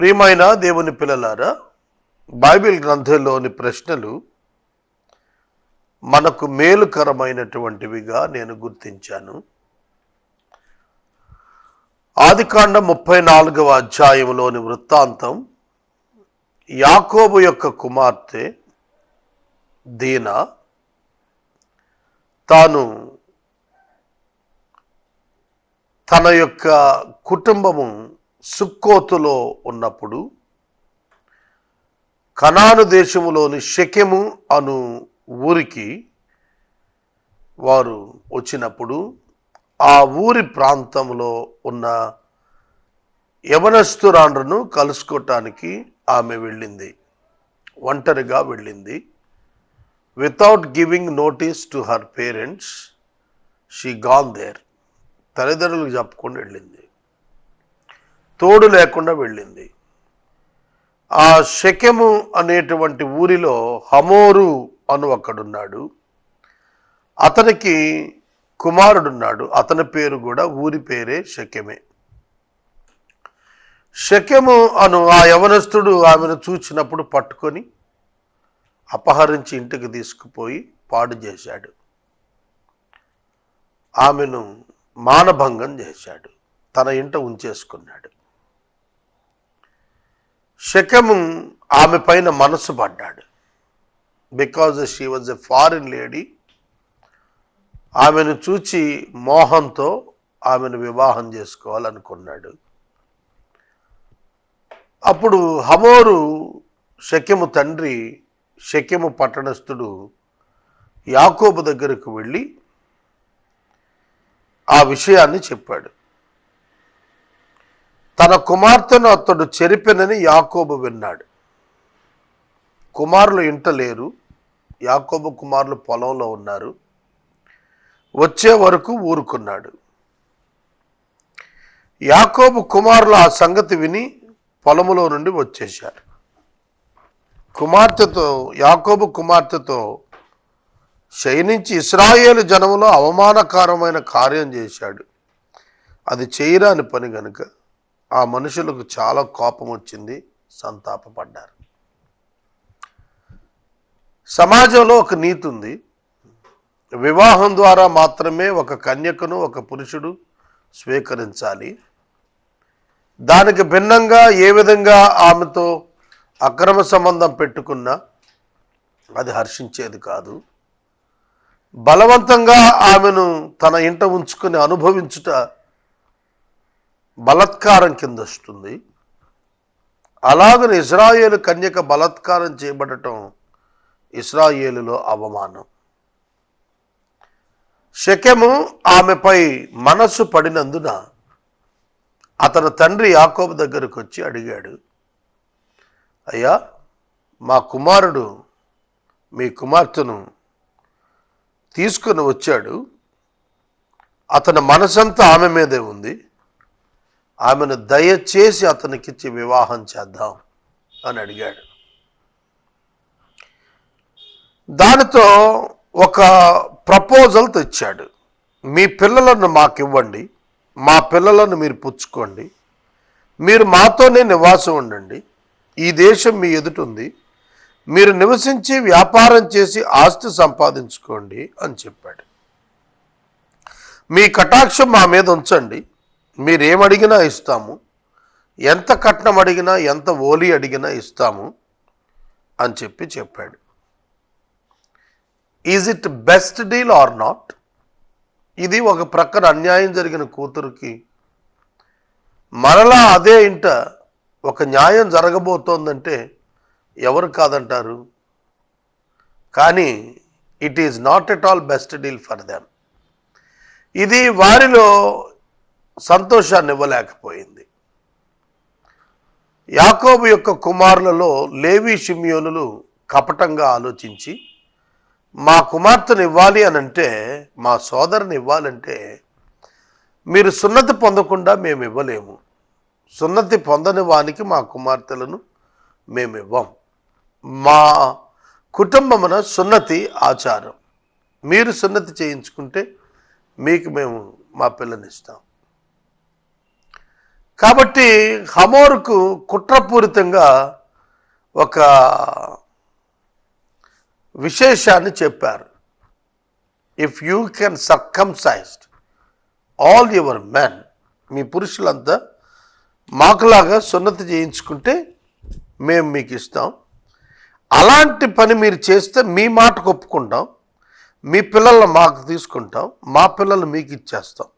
ప్రియమైన దేవుని పిల్లలారా బైబిల్ గ్రంథంలోని ప్రశ్నలు మనకు మేలుకరమైనటువంటివిగా నేను గుర్తించాను. ఆదికాండ ముప్పై నాలుగవ అధ్యాయంలోని వృత్తాంతం యాకోబు యొక్క కుమార్తె దీనా తాను తన యొక్క కుటుంబము సుక్కోతులో ఉన్నప్పుడు కనాను దేశములోని శకెము అను ఊరికి వారు వచ్చినప్పుడు ఆ ఊరి ప్రాంతంలో ఉన్న యవనస్తురాండ్రను కలుసుకోవటానికి ఆమె వెళ్ళింది. ఒంటరిగా వెళ్ళింది. Without giving notice to her parents she gone there తల్లిదండ్రులకు చెప్పుకొని వెళ్ళింది. తోడు లేకుండా వెళ్ళింది. ఆ శకెము అనేటువంటి ఊరిలో హమోరు అను ఒకడున్నాడు. అతనికి కుమారుడున్నాడు. అతని పేరు కూడా ఊరి పేరే శకెమే శకెము అను ఆ యవనస్తుడు ఆమెను చూచినప్పుడు పట్టుకొని అపహరించి ఇంటికి తీసుకుపోయి పాడు చేశాడు. ఆమెను మానభంగం చేశాడు. తన ఇంట ఉంచేసుకున్నాడు. శకము ఆమె పైన మనసు పడ్డాడు. Because she was a foreign lady ఆమెను చూచి మోహంతో ఆమెను వివాహం చేసుకోవాలనుకున్నాడు. అప్పుడు హమోరు శక్యము తండ్రి శక్యము పట్టణస్థుడు యాకోబు దగ్గరకు వెళ్ళి ఆ విషయాన్ని చెప్పాడు. తన కుమార్తెను అతడు చెరిపెనని యాకోబు విన్నాడు. కుమారులు ఇంట లేరు. యాకోబు కుమారులు పొలంలో ఉన్నారు. వచ్చే వరకు ఊరుకున్నాడు. యాకోబు కుమారులు ఆ సంగతి విని పొలములో నుండి వచ్చేశారు. కుమార్తెతో యాకోబు కుమార్తెతో శయనించి ఇస్రాయేలు జనములో అవమానకరమైన కార్యం చేశాడు. అది చేయరాని పని గనుక ఆ మనుషులకు చాలా కోపం వచ్చింది సంతాపపడ్డారు. సమాజంలో ఒక నీతి ఉంది. వివాహం ద్వారా మాత్రమే ఒక కన్యకను ఒక పురుషుడు స్వీకరించాలి. దానికి భిన్నంగా ఏ విధంగా ఆమెతో అక్రమ సంబంధం పెట్టుకున్నా అది హర్షించేది కాదు. బలవంతంగా ఆమెను తన ఇంట ఉంచుకుని అనుభవించుట బలత్కారం కింద వస్తుంది. అలాగని ఇజ్రాయేలు కన్యక బలత్కారం చేయబడటం ఇస్రాయేలులో అవమానం. శకెము ఆమెపై మనసు పడినందున అతని తండ్రి యాకోబు దగ్గరకు వచ్చి అడిగాడు అయ్యా మా కుమారుడు మీ కుమార్తెను తీసుకుని వచ్చాడు. అతని మనసంతా ఆమె మీదే ఉంది. ఆమెను దయచేసి అతనికిచ్చి వివాహం చేద్దాం అని అడిగాడు. దానితో ఒక ప్రపోజల్ తెచ్చాడు. మీ పిల్లలను మాకు ఇవ్వండి మా పిల్లలను మీరు పుచ్చుకోండి. మీరు మాతోనే నివాసం ఉండండి. ఈ దేశం మీ ఎదుట ఉంది. మీరు నివసించి వ్యాపారం చేసి ఆస్తి సంపాదించుకోండి అని చెప్పాడు. మీ కటాక్షం మా మీద ఉంచండి. మీరేమడిగినా ఇస్తాము. ఎంత కట్నం అడిగినా ఎంత ఓలి అడిగినా ఇస్తాము అని చెప్పి చెప్పాడు. Is it best deal or not ఇది ఒక ప్రక్కన అన్యాయం జరిగిన కూతురికి. మరలా అదే ఇంట ఒక న్యాయం జరగబోతోందంటే ఎవరు కాదంటారు? కానీ it is not at all best deal for them ఇది వారిలో సంతోషాన్ని ఇవ్వలేకపోయింది యాకోబు యొక్క కుమారులలో లేవి షిమియోనులు కపటంగా ఆలోచించి మా కుమార్తెను ఇవ్వాలి అని అంటే మా సోదరుని ఇవ్వాలంటే మీరు సున్నతి పొందకుండా మేము ఇవ్వలేము సున్నతి పొందని వానికి మా కుమార్తెలను మేము ఇవ్వం మా కుటుంబమున సున్నతి ఆచారం. మీరు సున్నతి చేయించుకుంటే మీకు మేము మా పిల్లనిస్తాం. కాబట్టి హమోరుకు కుట్రపూరితంగా ఒక విశేషాన్ని చెప్పారు. If you can circumcised all your men మీ పురుషులంతా మాకులాగా సున్నతి చేయించుకుంటే మేము మీకు ఇస్తాం. అలాంటి పని మీరు చేస్తే మీ మాట ఒప్పుకుంటాం. మీ పిల్లల్ని మాకు తీసుకుంటాం. మా పిల్లలు మీకు ఇచ్చేస్తాం.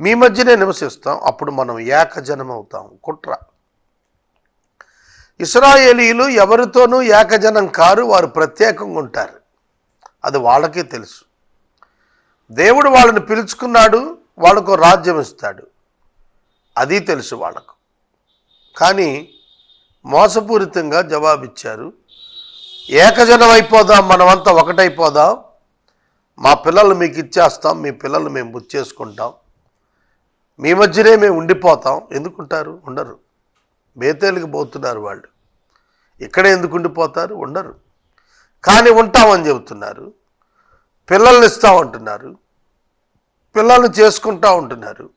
మీ మధ్యనే నివసిస్తాం అప్పుడు మనం ఏకజనం అవుతాం కుట్ర. ఇస్రాయేలీలు ఎవరితోనూ ఏకజనం కారు వారు ప్రత్యేకంగా ఉంటారు. అది వాళ్ళకే తెలుసు. దేవుడు వాళ్ళని పిలుచుకున్నాడు వాళ్ళకు రాజ్యం ఇస్తాడు. అది తెలుసు వాళ్ళకు. కానీ మోసపూరితంగా జవాబిచ్చారు ఏకజనం అయిపోదాం మనమంతా ఒకటైపోదాం మా పిల్లలు మీకు ఇచ్చేస్తాం మీ పిల్లలు మేము బుచ్చేసుకుంటాం. మీ మధ్యనే మేము ఉండిపోతాం. ఎందుకుంటారు? ఉండరు. బేతేలికి పోతున్నారు వాళ్ళు. ఇక్కడే ఎందుకు ఉండిపోతారు? ఉండరు. కానీ ఉంటామని చెబుతున్నారు. పిల్లల్ని ఇస్తామంటున్నారు పిల్లల్ని చేసుకుంటా ఉంటున్నారు.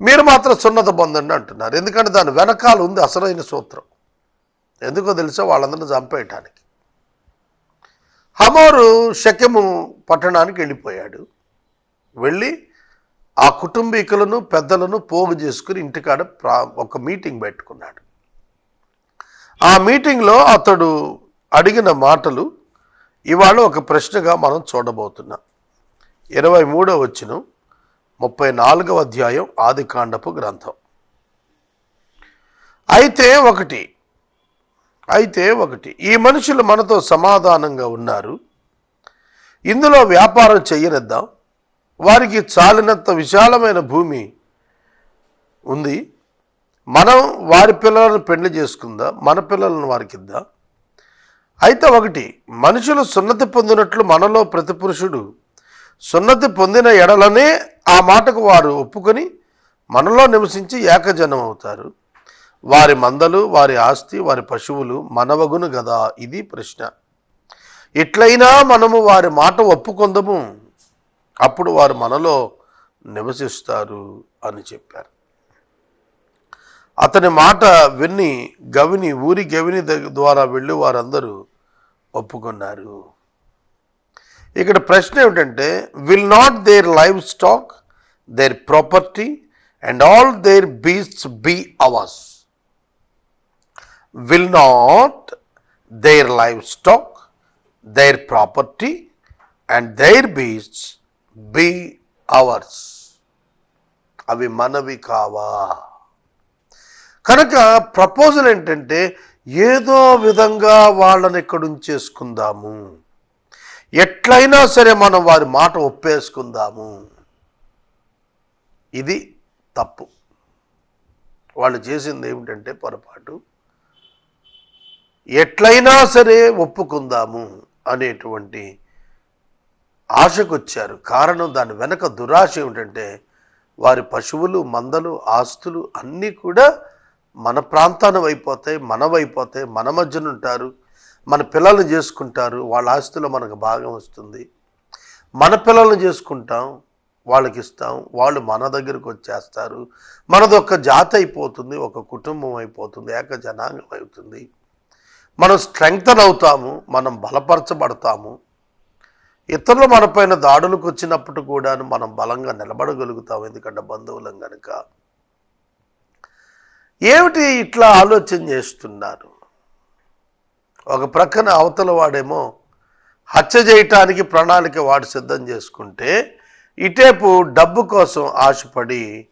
మీరు మాత్రం సున్నత పొందండి అంటున్నారు. ఎందుకంటే దాని వెనకాల ఉంది అసలైన సూత్రం. ఎందుకో తెలుసా? వాళ్ళందరిని చంపేయటానికి. హమోరు శక్యము పట్టణానికి వెళ్ళిపోయాడు. వెళ్ళి ఆ కుటుంబీకులను పెద్దలను పోగు చేసుకుని ఇంటికాడ ప్రా ఒక మీటింగ్ పెట్టుకున్నాడు. ఆ మీటింగ్లో అతడు అడిగిన మాటలు ఇవాళ ఒక ప్రశ్నగా మనం చూడబోతున్నాం. ఇరవై మూడో వచ్చిన ముప్పై నాలుగవ అధ్యాయం ఆదికాండపు గ్రంథం. అయితే ఒకటి అయితే ఒకటి ఈ మనుషులు మనతో సమాధానంగా ఉన్నారు. ఇందులో వ్యాపారం చెయ్యనిద్దాం వారికి చాలినంత విశాలమైన భూమి ఉంది. మనం వారి పిల్లలను పెళ్ళి చేసుకుందాం? మన పిల్లలను వారికి ఇద్దాం అయితే ఒకటి మనుషులు సున్నతి పొందినట్లు మనలో ప్రతి పురుషుడు సున్నతి పొందిన ఎడలనే ఆ మాటకు వారు ఒప్పుకొని మనలో నివసించి ఏకజనం అవుతారు వారి మందలు వారి ఆస్తి వారి పశువులు మనవగును గదా? ఇది ప్రశ్న. ఎట్లయినా మనము వారి మాట ఒప్పుకొందము. అప్పుడు వారు మనలో నివసిస్తారు అని చెప్పారు. అతని మాట విన్ని గవిని ఊరి గవిని ద్వారా వెళ్ళి వారందరూ ఒప్పుకున్నారు. ఇక్కడ ప్రశ్న ఏమిటంటే will not their livestock their property and all their beasts be ours will not their livestock their property and their beasts be ours అవి మనవి కావా? కనుక ప్రపోజల్ ఏంటంటే ఏదో విధంగా వాళ్ళని ఇక్కడ ఉంచేసుకుందాము. ఎట్లయినా సరే మనం వారి మాట ఒప్పేసుకుందాము. ఇది తప్పు. వాళ్ళు చేసింది ఏమిటంటే పొరపాటు. ఎట్లయినా సరే ఒప్పుకుందాము అనేటువంటి ఆశకు వచ్చారు కారణం దాని వెనక దురాశ ఏమిటంటే వారి పశువులు మందలు ఆస్తులు అన్నీ కూడా మన ప్రాంతానం అయిపోతాయి మనవైపోతాయి మన మధ్యన ఉంటారు మన పిల్లల్ని చేసుకుంటారు వాళ్ళ ఆస్తిలో మనకు భాగం వస్తుంది. మన పిల్లల్ని చేసుకుంటాం వాళ్ళకి ఇస్తాం వాళ్ళు మన దగ్గరకు వచ్చేస్తారు. మనది ఒక జాతి అయిపోతుంది ఒక కుటుంబం అయిపోతుంది ఏక జనాంగం అవుతుంది. మనం స్ట్రెంగ్తన్ అవుతాము మనం బలపరచబడతాము. ఇతరులు మనపైన దాడులకు వచ్చినప్పుడు కూడా మనం బలంగా నిలబడగలుగుతాం. ఎందుకంటే బంధువులం కనుక ఏమిటి ఇట్లా ఆలోచన చేస్తున్నారు? ఒక ప్రక్కన అవతల వాడేమో హత్య చేయటానికి ప్రణాళిక వాడు సిద్ధం చేసుకుంటే ఇటేపు డబ్బు కోసం ఆశపడి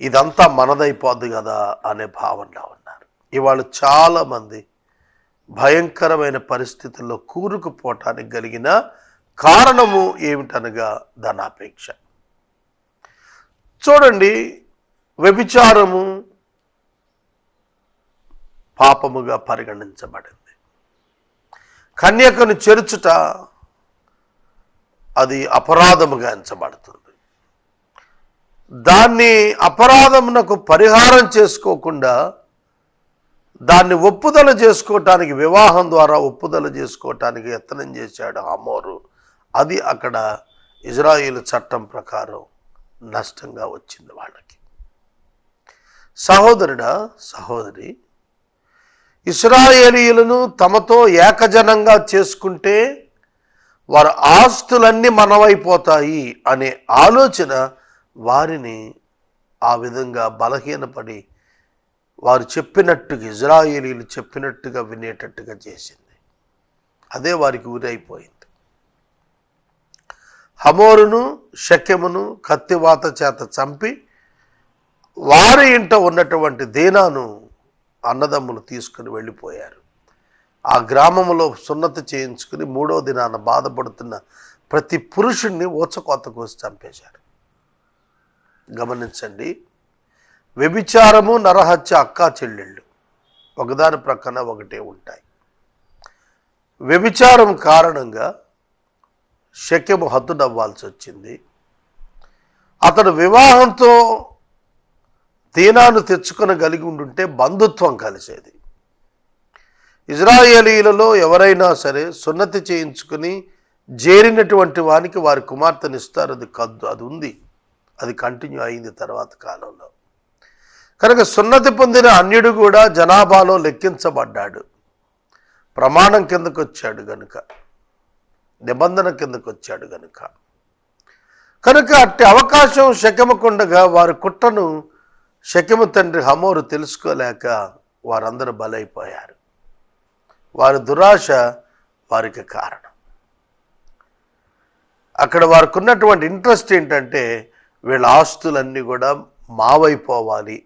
ఇదంతా మనదైపోద్ది కదా అనే భావనలో ఉన్నారు. ఇవాళ చాలామంది భయంకరమైన పరిస్థితుల్లో కూరుకుపోవటానికి కలిగిన కారణము ఏమిటనగా ధనాపేక్ష. చూడండి వ్యభిచారము పాపముగా పరిగణించబడింది. కన్యకను చెరుచుట అది అపరాధముగా ఎంచబడుతుంది. దాన్ని అపరాధమునకు పరిహారం చేసుకోకుండా దాన్ని ఒప్పుదల చేసుకోవటానికి వివాహం ద్వారా ఒప్పుదల చేసుకోవటానికి యత్నం చేశాడు హమోరు. అది అక్కడ ఇజ్రాయిల్ చట్టం ప్రకారం నష్టంగా వచ్చింది వాళ్ళకి. సహోదరుడా సహోదరి ఇస్రాయేలీయులను తమతో ఏకజనంగా చేసుకుంటే వారి ఆస్తులన్నీ మనవైపోతాయి అనే ఆలోచన వారిని ఆ విధంగా బలహీనపడి వారు చెప్పినట్టుగా ఇజ్రాయేలీలు చెప్పినట్టుగా వినేటట్టుగా చేసింది. అదే వారికి ఊరైపోయింది హమోరును శక్యమును కత్తివాత చేత చంపి వారి ఇంట ఉన్నటువంటి దీనాను అన్నదమ్ములు తీసుకుని వెళ్ళిపోయారు. ఆ గ్రామంలో సున్నతి చేయించుకుని మూడో దినాన బాధపడుతున్న ప్రతి పురుషుణ్ణి ఊచకోత కోసి చంపేశారు. గమనించండి వ్యభిచారము నరహత్య అక్కా చెల్లెళ్ళు ఒకదాని ప్రక్కన ఒకటే ఉంటాయి. వ్యభిచారం కారణంగా శక్యము హద్దుడవ్వాల్సి వచ్చింది. అతడు వివాహంతో దీనాను తెచ్చుకొనగలిగి ఉండుంటే బంధుత్వం కలిసేది. ఇజ్రాయేలీలలో ఎవరైనా సరే సున్నతి చేయించుకుని చేరినటువంటి వానికి వారి కుమార్తెనిస్తారు అది కద్దు అది ఉంది. అది కంటిన్యూ అయింది తర్వాత కాలంలో. కనుక సున్నతి పొందిన అన్యుడు కూడా జనాభాలో లెక్కించబడ్డాడు. ప్రమాణం కిందకు వచ్చాడు కనుక నిబంధన కిందకు వచ్చాడు గనుక. కనుక అట్టి అవకాశం శకముకుండగా వారి కుట్రను శకము తండ్రి హమోరు తెలుసుకోలేక వారందరూ బలైపోయారు. వారి దురాశ వారికి కారణం. అక్కడ వారికి ఉన్నటువంటి ఇంట్రెస్ట్ ఏంటంటే వీళ్ళ ఆస్తులన్నీ కూడా మావైపోవాలి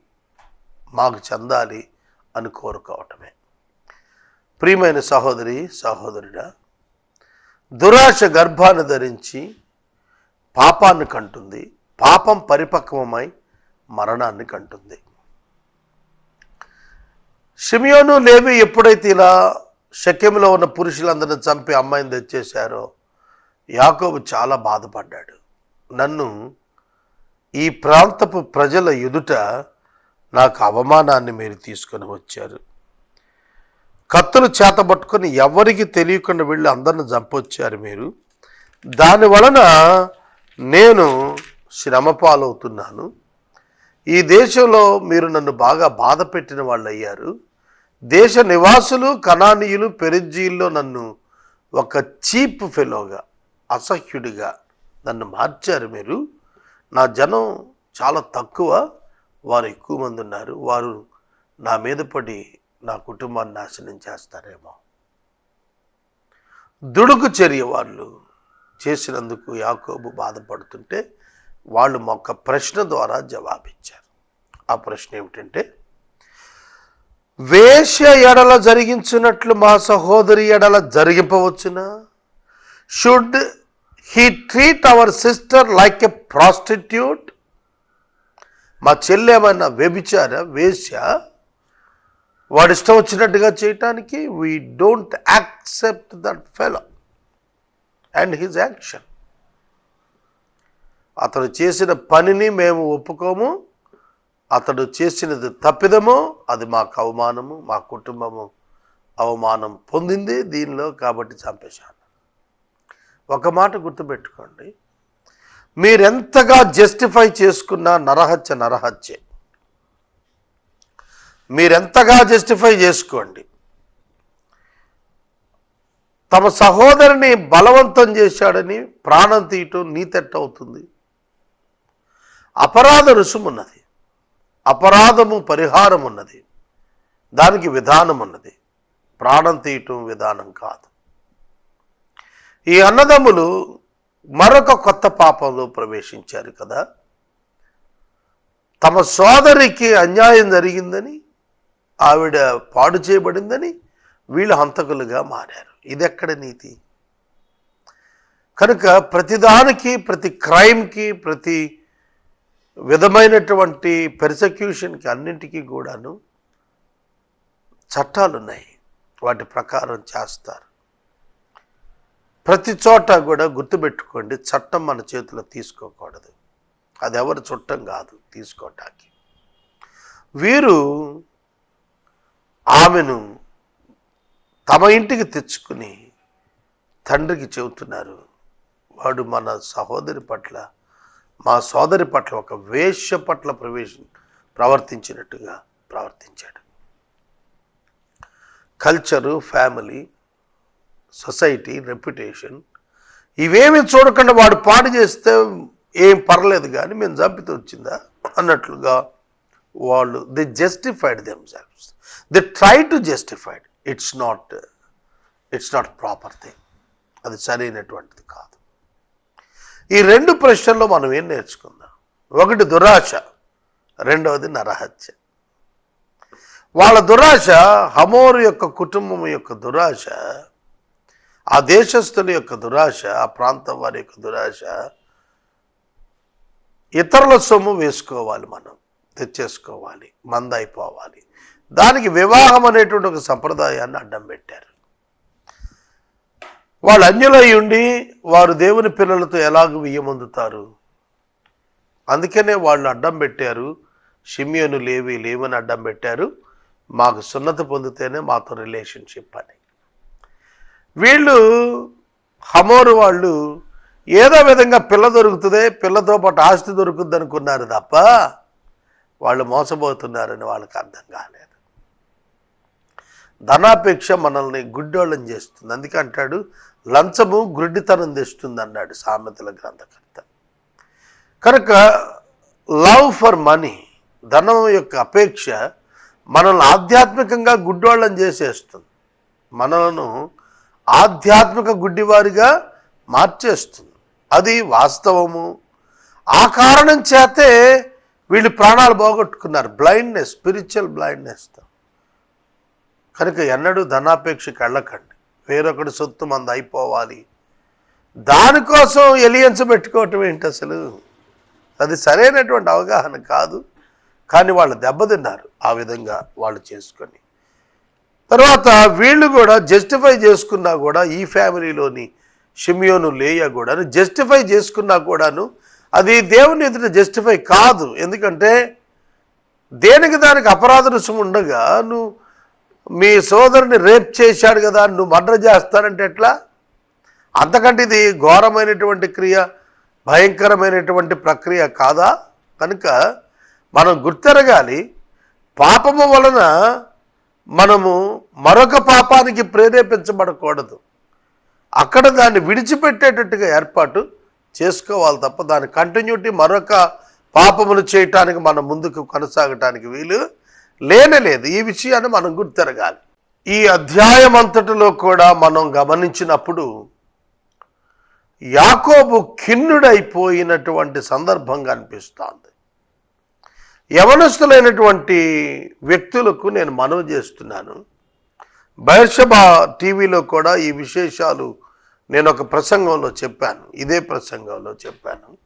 మాకు చెందాలి అని కోరుకోవటమే. ప్రియమైన సహోదరి సహోదరుడా దురాశ గర్భాన్ని ధరించి పాపాన్ని కంటుంది. పాపం పరిపక్వమై మరణాన్ని కంటుంది. షిమియోను లేవి ఎప్పుడైతే ఇలా శక్యంలో ఉన్న పురుషులందరిని చంపి అమ్మాయిని తెచ్చేశారో యాకోబు చాలా బాధపడ్డాడు. నన్ను ఈ ప్రాంతపు ప్రజల ఎదుట నాకు అవమానాన్ని మీరు తీసుకొని వచ్చారు. కత్తులు చేతబట్టుకొని ఎవరికి తెలియకుండా వెళ్ళి అందరిని చంపొచ్చారు మీరు. దాని వలన నేను శ్రమ పాలవుతున్నాను ఈ దేశంలో మీరు నన్ను బాగా బాధ పెట్టిన వాళ్ళు అయ్యారు దేశ నివాసులు కణానీయులు పెరిజీల్లో నన్ను ఒక చీప్ ఫెలోగా అసహ్యుడిగా నన్ను మార్చారు మీరు. నా జనం చాలా తక్కువ వారు ఎక్కువ మంది ఉన్నారు. వారు నా మీద పడి నా కుటుంబాన్ని నాశనం చేస్తారేమో. దుడుకు చర్య వాళ్ళు చేసినందుకు యాకోబు బాధపడుతుంటే వాళ్ళు మొక్క ప్రశ్న ద్వారా జవాబిచ్చారు. ఆ ప్రశ్న ఏమిటంటే వేశ్య ఎడల జరిగించినట్లు మా సహోదరి ఎడల జరిగింపవచ్చునా? Should he treat our sister like a prostitute మా చెల్లి వ్యభిచార వేశ్య వాడు ఇష్టం వచ్చినట్టుగా చేయటానికి we don't accept that fellow and his action అతడు చేసిన పనిని మేము ఒప్పుకోము అతడు చేసినది తప్పిదము అది మాకు అవమానము మా కుటుంబము అవమానం పొందింది దీనిలో కాబట్టి చంపేశాను ఒక మాట గుర్తుపెట్టుకోండి. మీరెంతగా జస్టిఫై చేసుకున్న నరహత్య నరహత్యే. మీరెంతగా జస్టిఫై చేసుకోండి. తమ సహోదరిని బలవంతం చేశాడని ప్రాణం తీయటం నీతెట్ట అవుతుంది. అపరాధ రుసుమున్నది. అపరాధము పరిహారం ఉన్నది దానికి విధానం ఉన్నది ప్రాణం తీయటం విధానం కాదు. ఈ అన్నదమ్ములు మరొక కొత్త పాపంలో ప్రవేశించారు కదా. తమ సోదరికి అన్యాయం జరిగిందని ఆవిడ పాడు చేయబడిందని వీళ్ళు హంతకులుగా మారారు. ఇది ఎక్కడ నీతి? కనుక ప్రతిదానికి ప్రతి క్రైమ్కి ప్రతి విధమైనటువంటి పెర్సక్యూషన్కి అన్నింటికీ కూడాను చట్టాలు ఉన్నాయి వాటి ప్రకారం చేస్తారు. ప్రతి చోట కూడా గుర్తుపెట్టుకోండి చట్టం మన చేతిలో తీసుకోకూడదు. అది ఎవరి చుట్టం కాదు తీసుకోవటానికి వీరు ఆమెను తమ ఇంటికి తెచ్చుకుని తండ్రికి చెబుతున్నారు. వాడు మన సహోదరి పట్ల మా సోదరి పట్ల ఒక వేష్య పట్ల ప్రవేశం ప్రవర్తించినట్టుగా ప్రవర్తించాడు. కల్చరు ఫ్యామిలీ సొసైటీ రెప్యుటేషన్ ఇవేమి చూడకుండా వాడు పాడు చేస్తే ఏం పర్లేదు కానీ మేము చంపితే వచ్చిందా? అన్నట్లుగా వాళ్ళు they justified themselves they try to justified it's not it's not proper thing అది సరైనటువంటిది కాదు. ఈ రెండు ప్రశ్నల్లో మనం ఏం నేర్చుకుందాం? ఒకటి దురాశ రెండవది నరహత్య. వాళ్ళ దురాశ హమోరు యొక్క కుటుంబం యొక్క దురాశ ఆ దేశస్థుల యొక్క దురాశ ఆ ప్రాంతం వారి యొక్క దురాశ ఇతరుల సొమ్ము వేసుకోవాలి మనం. తెచ్చేసుకోవాలి మందైపోవాలి. దానికి వివాహం అనేటువంటి ఒక సంప్రదాయాన్ని అడ్డం పెట్టారు. వాళ్ళు అన్యులై ఉండి వారు దేవుని పిల్లలతో ఎలాగ వియ్యమొందుతారు అందుకనే వాళ్ళు అడ్డం పెట్టారు. షిమియను లేవి లేవని అడ్డం పెట్టారు. మాకు సున్నత పొందితేనే మాతో రిలేషన్షిప్ అని. వీళ్ళు హమోరు వాళ్ళు ఏదో విధంగా పిల్ల దొరుకుతుంది పిల్లతో పాటు ఆస్తి దొరుకుతుంది అనుకున్నారు తప్ప వాళ్ళు మోసపోతున్నారని వాళ్ళకి అర్థం కాలేదు. ధనాపేక్ష మనల్ని గుడ్డోళ్ళని చేస్తుంది. అందుకే అంటాడు లంచము గుడ్డితనం తెస్తుంది అన్నాడు సామెతల గ్రంథకర్త. కనుక లవ్ ఫర్ మనీ ధనం యొక్క అపేక్ష మనల్ని ఆధ్యాత్మికంగా గుడ్డోళ్ళని చేసేస్తుంది. మనలను ఆధ్యాత్మిక గుడ్డివారిగా మార్చేస్తుంది. అది వాస్తవము. ఆ కారణం చేతే వీళ్ళు ప్రాణాలు పోగొట్టుకున్నారు. బ్లైండ్నెస్ స్పిరిచువల్ బ్లైండ్నెస్తో కనుక ఎన్నడూ ధనాపేక్షకి వెళ్ళకండి వేరొకటి సొత్తు మంది అయిపోవాలి. దానికోసం ఎలియన్స్ పెట్టుకోవటం ఏంటి అసలు? అది సరైనటువంటి అవగాహన కాదు. కానీ వాళ్ళు దెబ్బతిన్నారు ఆ విధంగా వాళ్ళు చేసుకొని. తర్వాత వీళ్ళు కూడా జస్టిఫై చేసుకున్నా కూడా ఈ ఫ్యామిలీలోని షిమియోను లేయ కూడాను జస్టిఫై చేసుకున్నా కూడాను అది దేవుని ఎదుట జస్టిఫై కాదు. ఎందుకంటే దేనికి దానికి అపరాధ రుసుము ఉండగా నువ్వు మీ సోదరుని రేప్ చేశాడు కదా నువ్వు మర్డర్ చేస్తానంటే ఎట్లా? అంతకంటే ఇది ఘోరమైనటువంటి క్రియ భయంకరమైనటువంటి ప్రక్రియ కాదా? కనుక మనం గుర్తెరగాలి పాపము వలన మనము మరొక పాపానికి ప్రేరేపించబడకూడదు. అక్కడ దాన్ని విడిచిపెట్టేటట్టుగా ఏర్పాటు చేసుకోవాలి తప్ప దాని కంటిన్యూటీ మరొక పాపములు చేయటానికి మనం ముందుకు కొనసాగటానికి వీలు లేనలేదు ఈ విషయాన్ని మనం గుర్తెరగాలి. ఈ అధ్యాయం అంతటిలో కూడా మనం గమనించినప్పుడు యాకోబు ఖిన్నుడైపోయినటువంటి సందర్భంగా కనిపిస్తోంది. యవనస్తులైనటువంటి వ్యక్తులకు నేను మనవి చేస్తున్నాను. బైర్షబా టీవీలో కూడా ఈ విశేషాలు నేను ఒక ప్రసంగంలో చెప్పాను. ఇదే ప్రసంగంలో చెప్పాను.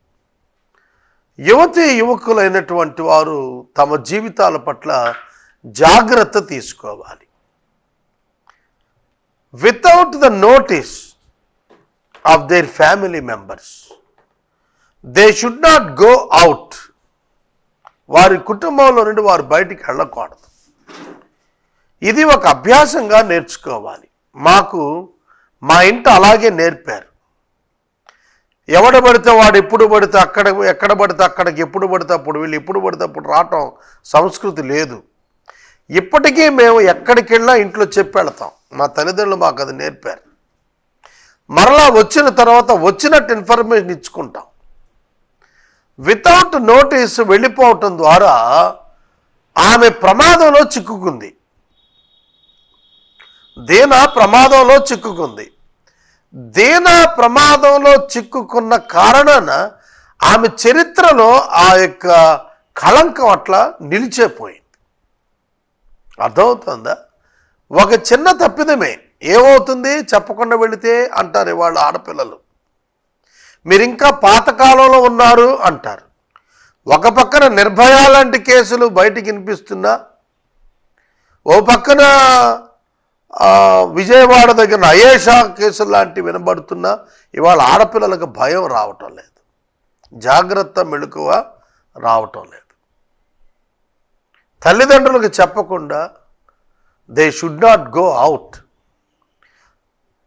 యువతి యువకులైనటువంటి వారు తమ జీవితాల పట్ల జాగ్రత్త తీసుకోవాలి. Without the notice of their family members they should not go out వారి కుటుంబంలో నుండి వారు బయటికి వెళ్ళకూడదు. ఇది ఒక అభ్యాసంగా నేర్చుకోవాలి. మాకు మా ఇంట అలాగే నేర్పారు. ఎవడ పడితే వాడు ఎప్పుడు పడితే అక్కడ ఎక్కడ పడితే అక్కడికి ఎప్పుడు పడితే అప్పుడు వీళ్ళు ఎప్పుడు పడితే అప్పుడు రావటం సంస్కృతి లేదు. ఇప్పటికీ మేము ఎక్కడికి వెళ్ళినా ఇంట్లో చెప్పి వెళతాం మా తల్లిదండ్రులు మాకు అది నేర్పారు. మరలా వచ్చిన తర్వాత వచ్చినట్టు ఇన్ఫర్మేషన్ ఇచ్చుకుంటాం. వితౌట్ నోటీస్ వెళ్ళిపోవటం ద్వారా ఆమె ప్రమాదంలో చిక్కుకుంది. దీన ప్రమాదంలో చిక్కుకుంది? దీన ప్రమాదంలో చిక్కుకున్న కారణాన ఆమె చరిత్రలో ఆ యొక్క కళంకం అట్లా నిలిచేపోయింది. అర్థమవుతుందా? ఒక చిన్న తప్పిదమే. ఏమవుతుంది? చెప్పకుండా వెళితే అంటారు ఇవాళ ఆడపిల్లలు. మీరు ఇంకా పాతకాలంలో ఉన్నారు అంటారు. ఒక పక్కన నిర్భయ లాంటి కేసులు బయటికి వినిపిస్తున్నా ఓ పక్కన విజయవాడ దగ్గర అయేషా కేసులు లాంటివి వినబడుతున్నా ఇవాళ ఆడపిల్లలకు భయం రావటం లేదు. జాగ్రత్త మెళుకువ రావటం లేదు. తల్లిదండ్రులకు చెప్పకుండా they should not go out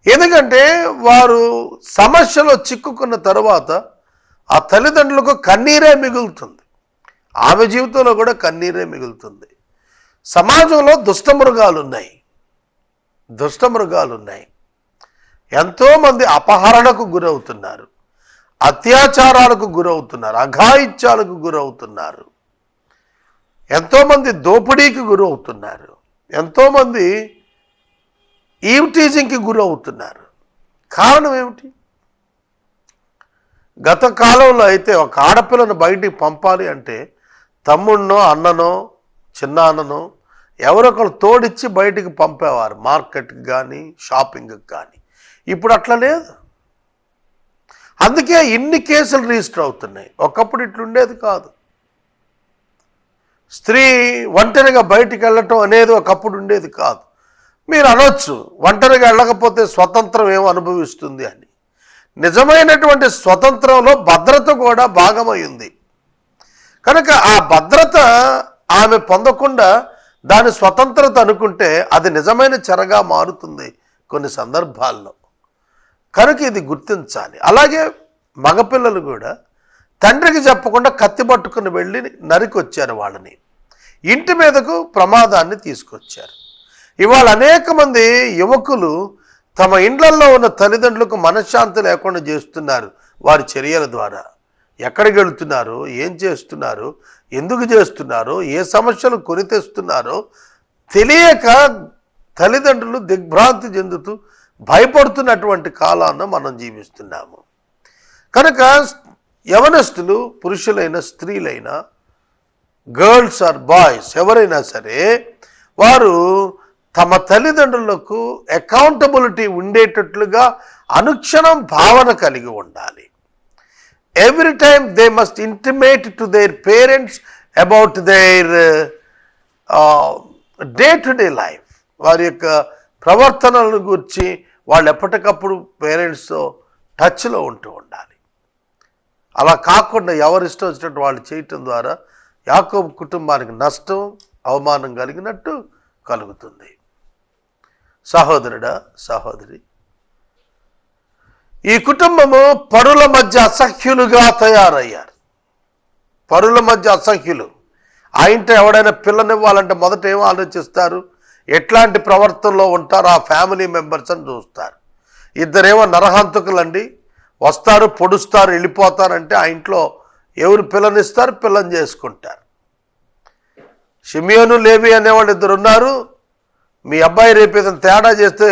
ఎందుకంటే వారు సమస్యలో చిక్కుకున్న తర్వాత ఆ తల్లిదండ్రులకు కన్నీరే మిగులుతుంది. ఆమె జీవితంలో కూడా కన్నీరే మిగులుతుంది. సమాజంలో దుష్టమృగాలు ఉన్నాయి. దుష్టమృగాలు ఉన్నాయి ఎంతోమంది అపహరణకు గురవుతున్నారు. అత్యాచారాలకు గురవుతున్నారు. అఘాయిత్యాలకు గురవుతున్నారు. ఎంతోమంది దోపిడీకి గురవుతున్నారు. ఎంతోమంది ఈవ్టీజింగ్కి గురవుతున్నారు. కారణం ఏమిటి? గత కాలంలో అయితే ఒక ఆడపిల్లను బయటికి పంపాలి అంటే తమ్ముడినో అన్ననో చిన్నాన్ననో ఎవరొకరు తోడిచ్చి బయటికి పంపేవారు మార్కెట్కి కానీ షాపింగ్కి కానీ ఇప్పుడు అట్లా లేదు. అందుకే ఇన్ని కేసులు రిజిస్టర్ అవుతున్నాయి. ఒకప్పుడు ఇట్లుండేది కాదు. స్త్రీ ఒంటరిగా బయటికి వెళ్ళటం అనేది ఒకప్పుడు ఉండేది కాదు. మీరు అనొచ్చు ఒంటరిగా వెళ్ళకపోతే స్వతంత్రం ఏమో అనుభవిస్తుంది అని. నిజమైనటువంటి స్వతంత్రంలో భద్రత కూడా భాగమైంది కనుక ఆ భద్రత ఆమె పొందకుండా దాని స్వతంత్రత అనుకుంటే అది నిజమైన చెరగా మారుతుంది కొన్ని సందర్భాల్లో. కనుక ఇది గుర్తించాలి. అలాగే మగపిల్లలు కూడా తండ్రికి చెప్పకుండా కత్తి పట్టుకుని వెళ్ళి నరికొచ్చారు వాళ్ళని. ఇంటి మీదకు ప్రమాదాన్ని తీసుకొచ్చారు. ఇవాళ అనేక మంది యువకులు తమ ఇండ్లల్లో ఉన్న తల్లిదండ్రులకు మనశ్శాంతి లేకుండా చేస్తున్నారు వారి చర్యల ద్వారా. ఎక్కడికి వెళుతున్నారు? ఏం చేస్తున్నారు? ఎందుకు చేస్తున్నారో ఏ సమస్యలు కొని తెస్తున్నారో తెలియక తల్లిదండ్రులు దిగ్భ్రాంతి చెందుతూ భయపడుతున్నటువంటి కాలాన్ని మనం జీవిస్తున్నాము. కనుక యవనస్తులు పురుషులైన స్త్రీలైన గర్ల్స్ ఆర్ బాయ్స్ ఎవరైనా సరే వారు తమ తల్లిదండ్రులకు అకౌంటబిలిటీ ఉండేటట్లుగా అనుక్షణం భావన కలిగి ఉండాలి. Every time they must intimate to their parents about their day to day life వారి యొక్క ప్రవర్తనలను గురించి వాళ్ళు ఎప్పటికప్పుడు పేరెంట్స్తో టచ్లో ఉంటూ ఉండాలి. అలా కాకుండా ఎవరిష్టం వచ్చినట్టు వాళ్ళు చేయటం ద్వారా యాకోబు కుటుంబానికి నష్టం అవమానం కలిగినట్టు కలుగుతుంది. సహోదరుడా సహోదరి ఈ కుటుంబము పరుల మధ్య అసహ్యులుగా తయారయ్యారు. పరుల మధ్య అసహ్యులు. ఆ ఇంట ఎవడైనా పిల్లనివ్వాలంటే మొదట ఏం ఆలోచిస్తారు? ఎట్లాంటి ప్రవర్తనలో ఉంటారో ఆ ఫ్యామిలీ మెంబర్స్ అని చూస్తారు. ఇద్దరేమో నరహంతకులండి. వస్తారు పొడుస్తారు వెళ్ళిపోతారంటే ఆ ఇంట్లో ఎవరు పిల్లనిస్తారు పిల్లని చేసుకుంటారు. షిమియోను లేవి అనేవాళ్ళు ఇద్దరు ఉన్నారు మీ అబ్బాయి రేపు ఏదైనా తేడా చేస్తే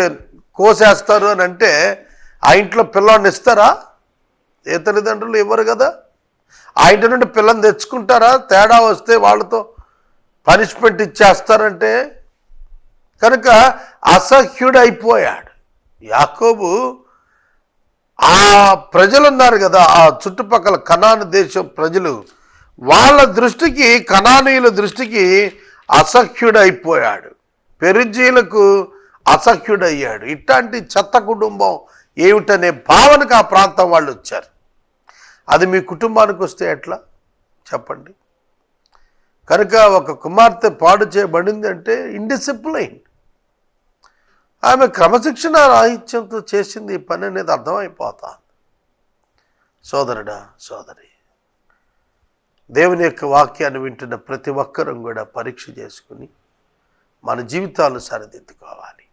కోసేస్తారు అని అంటే ఆ ఇంట్లో పిల్లల్ని ఇస్తారా? ఏ తల్లిదండ్రులు ఇవ్వరు కదా. ఆ ఇంటి నుండి పిల్లని తెచ్చుకుంటారా? తేడా వస్తే వాళ్ళతో పనిష్మెంట్ ఇచ్చేస్తారంటే. కనుక అసహ్యుడు అయిపోయాడు యాకోబు ఆ ప్రజలు ఉన్నారు కదా ఆ చుట్టుపక్కల కనాను దేశం ప్రజలు. వాళ్ళ దృష్టికి కనానీయుల దృష్టికి అసహ్యుడైపోయాడు. పెరుజీలకు అసహ్యుడయ్యాడు. ఇట్లాంటి చెత్త కుటుంబం ఏమిటనే భావనకు ఆ ప్రాంతం వాళ్ళు వచ్చారు. అది మీ కుటుంబానికి వస్తే ఎట్లా? చెప్పండి. కనుక ఒక కుమార్తె పాడు చేయబడింది అంటే ఇండిసిప్లైన్ ఆమె క్రమశిక్షణ రాహిత్యంతో చేసింది ఈ పని అనేది అర్థమైపోతా సోదరుడా సోదరి దేవుని యొక్క వాక్యాన్ని వింటున్న ప్రతి ఒక్కరం కూడా పరీక్ష చేసుకుని మన జీవితాలను సరిదిద్దుకోవాలి.